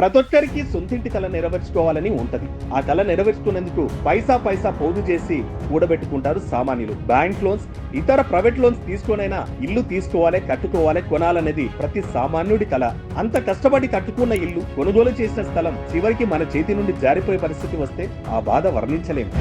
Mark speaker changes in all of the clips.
Speaker 1: ప్రతి ఒక్కరికి సొంతింటి కళ నెరవేర్చుకోవాలని ఉంటది. ఆ కళ నెరవేర్చుకునేందుకు పైసా పైసా పోగు చేసి కూడబెట్టుకుంటారు సామాన్యులు. బ్యాంక్ లోన్స్ ఇతర ప్రైవేట్ లోన్స్ తీసుకునైనా ఇల్లు తీసుకోవాలి కట్టుకోవాలి కొనాలనేది ప్రతి సామాన్యుడి కళ. అంత కష్టపడి కట్టుకున్న ఇల్లు కొనుగోలు చేసిన స్థలం చివరికి మన చేతి నుండి జారిపోయే పరిస్థితి వస్తే ఆ బాధ వర్ణించలేము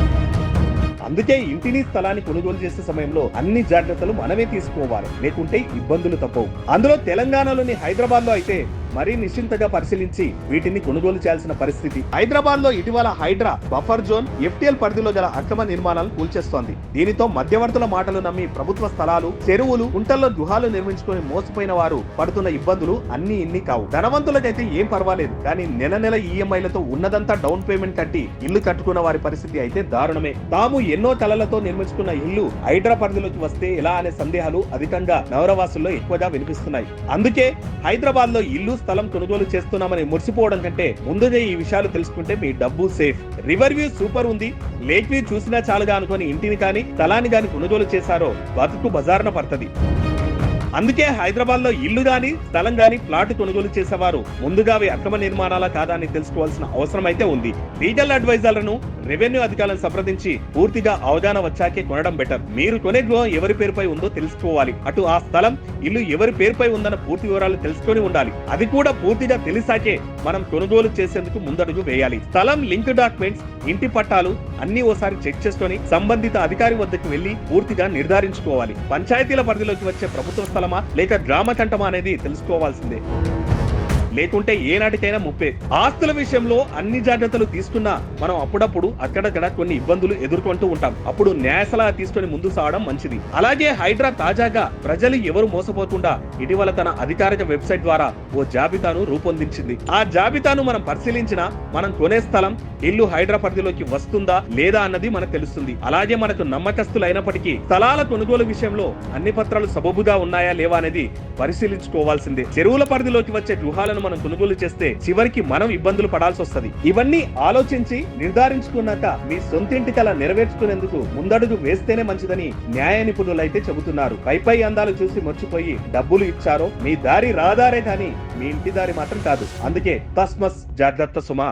Speaker 1: అందుకే ఇంటిని స్థలాన్ని కొనుగోలు చేసే సమయంలో అన్ని జాగ్రత్తలు మనమే తీసుకోవాలి. లేకుంటే ఇబ్బందులు తప్పవు. అందులో తెలంగాణలోని హైదరాబాద్లో అయితే మరీ నిశ్చింతగా పరిశీలించి వీటిని కొనుగోలు చేయాల్సిన పరిస్థితి. హైదరాబాద్లో ఇటీవల హైడ్రా బఫర్ జోన్ ఎఫ్టీఎల్ పరిధిలో గల అక్రమ నిర్మాణాలను కూల్చేస్తోంది. దీనితో మధ్యవర్తుల మాటలు నమ్మి ప్రభుత్వ స్థలాలు చెరువులు కుంటల్లో గృహాలు నిర్మించుకొని మోసపోయిన వారు పడుతున్న ఇబ్బందులు అన్ని ఇన్ని కావు. ధనవంతులకైతే ఏం పర్వాలేదు. కానీ నెల నెల ఈఎంఐలతో ఉన్నదంతా డౌన్ పేమెంట్ కట్టి ఇల్లు కట్టుకున్న వారి పరిస్థితి అయితే దారుణమే. తాము ఎన్నో కలలతో నిర్మించుకున్న ఇల్లు హైడ్రా పరిధిలోకి వస్తే ఎలా అనే సందేహాలు అధికంగా నగరవాసుల్లో ఎక్కువగా వినిపిస్తున్నాయి. అందుకే హైదరాబాద్లో ఇల్లు స్థలం కొనుగోలు చేస్తున్నామని మురిసిపోవడం కంటే ముందుగా ఈ విషయాలు తెలుసుకుంటే మీ డబ్బు సేఫ్. రివర్ వ్యూ సూపర్ ఉంది. లేక్ వ్యూ చూసినా చాలుగా అనుకుని ఇంటిని కానీ స్థలాన్ని కానీ కొనుగోలు చేశారో బతుకు బజార్న పడుతుంది. అందుకే హైదరాబాద్లో ఇల్లు గాని స్థలం గాని ప్లాట్ కొనుగోలు చేసేవారు. ముందుగా అవి అక్రమ నిర్మాణాల కాదా అని తెలుసుకోవాల్సిన అవసరం అయితే ఉంది. లీగల్ అడ్వైజర్లను రెవెన్యూ అధికారులను సంప్రదించి పూర్తిగా అవగాహన వచ్చాకే కొనడం బెటర్. మీరు కొనే గృహం ఎవరి పేరుపై ఉందో తెలుసుకోవాలి. అటు ఆ స్థలం ఇల్లు ఎవరి పేరుపై ఉందన్న పూర్తి వివరాలు తెలుసుకొని ఉండాలి. అది కూడా పూర్తిగా తెలిసాకే మనం కొనుగోలు చేసేందుకు ముందడుగు వేయాలి. స్థలం లింక్ డాక్యుమెంట్స్ ఇంటి పట్టాలు అన్ని ఓసారి చెక్ చేసుకొని సంబంధిత అధికారి వద్దకు వెళ్ళి పూర్తిగా నిర్ధారించుకోవాలి. పంచాయతీల పరిధిలోకి వచ్చే ప్రభుత్వ స్థలమా లేక గ్రామ కంటమా అనేది తెలుసుకోవాల్సిందే. లేకుంటే ఏనాటికైనా ముప్పే. ఆస్తుల విషయంలో అన్ని జాగ్రత్తలు తీసుకున్నా మనం అప్పుడప్పుడు అక్కడక్కడ కొన్ని ఇబ్బందులు ఎదుర్కొంటూ ఉంటాం. అప్పుడు న్యాసలా తీసుకొని ముందు సాగడం మంచిది. అలాగే హైడ్రా తాజాగా ప్రజలు ఎవరు మోసపోకుండా ఇటీవల తన అధికారిక వెబ్సైట్ ద్వారా ఓ జాబితాను రూపొందించింది. ఆ జాబితాను మనం పరిశీలించిన మనం కొనే స్థలం ఇల్లు హైడ్రా పరిధిలోకి వస్తుందా లేదా అన్నది మనకు తెలుస్తుంది. అలాగే మనకు నమ్మకస్తులైనప్పటికీ స్థలాల కొనుగోలు విషయంలో అన్ని పత్రాలు సబబుగా ఉన్నాయా లేవా అనేది పరిశీలించుకోవాల్సిందే. చెరువుల పరిధిలోకి వచ్చే గృహాలను మనం కొనుగోలు చేస్తే చివరికి మనం ఇబ్బందులు పడాల్సి వస్తది. ఇవన్నీ ఆలోచించి నిర్ధారించుకున్నాక మీ సొంతింటి కల నెరవేర్చుకునేందుకు ముందడుగు వేస్తేనే మంచిదని న్యాయ నిపుణులు అయితే చెబుతున్నారు. పైపై అందాలు చూసి మర్చిపోయి డబ్బులు ఇచ్చారో మీ దారి రాదారే కానీ మీ ఇంటి దారి మాత్రం కాదు. అందుకే తస్మస్ జాగ్రత్త సుమా.